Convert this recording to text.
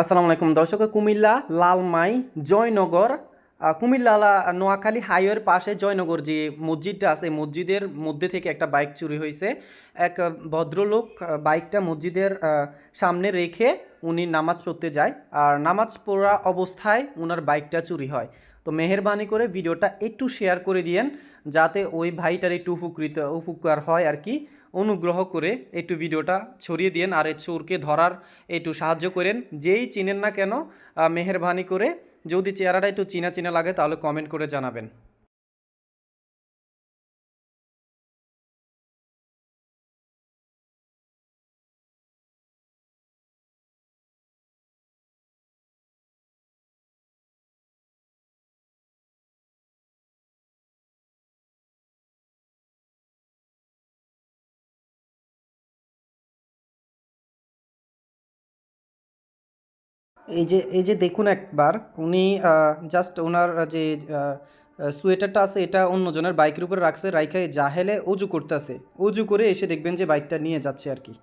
আসসালামু আলাইকুম দর্শক, কুমিল্লা লালমাই জয়নগর কুমিল্লা নোয়াখালী হাইওয়ের পাশে জয়নগর যে মসজিদটা আছে, মসজিদের মধ্যে থেকে একটা বাইক চুরি হয়েছে। এক ভদ্রলোক বাইকটা মসজিদের সামনে রেখে উনি নামাজ পড়তে যায় আর নামাজ পড়া অবস্থায় ওনার বাইকটা চুরি হয়। তো মেহরবানি করে ভিডিওটা একটু শেয়ার করে দিয়েন, যাতে ওই ভাইটার একটু উপকৃত, উপকার হয় আর কি। অনুগ্রহ করে একটু ভিডিওটা ছড়িয়ে দিয়েন আর এই চোরকে ধরার একটু সাহায্য করেন। যেই চিনেন না কেন মেহেরবানি করে যদি চেহারাটা একটু চিনা চিনা লাগে, তাহলে কমেন্ট করে জানাবেন। এই যে এই যে দেখুন একবার, উনি জাস্ট ওনার যে সোয়েটারটা আছে, এটা অন্যজনের বাইকের উপরে রাখছে, রাইখে জাহেলে উজু করতেছে। উজু করে এসে দেখবেন যে বাইকটা নিয়ে যাচ্ছে আর কি।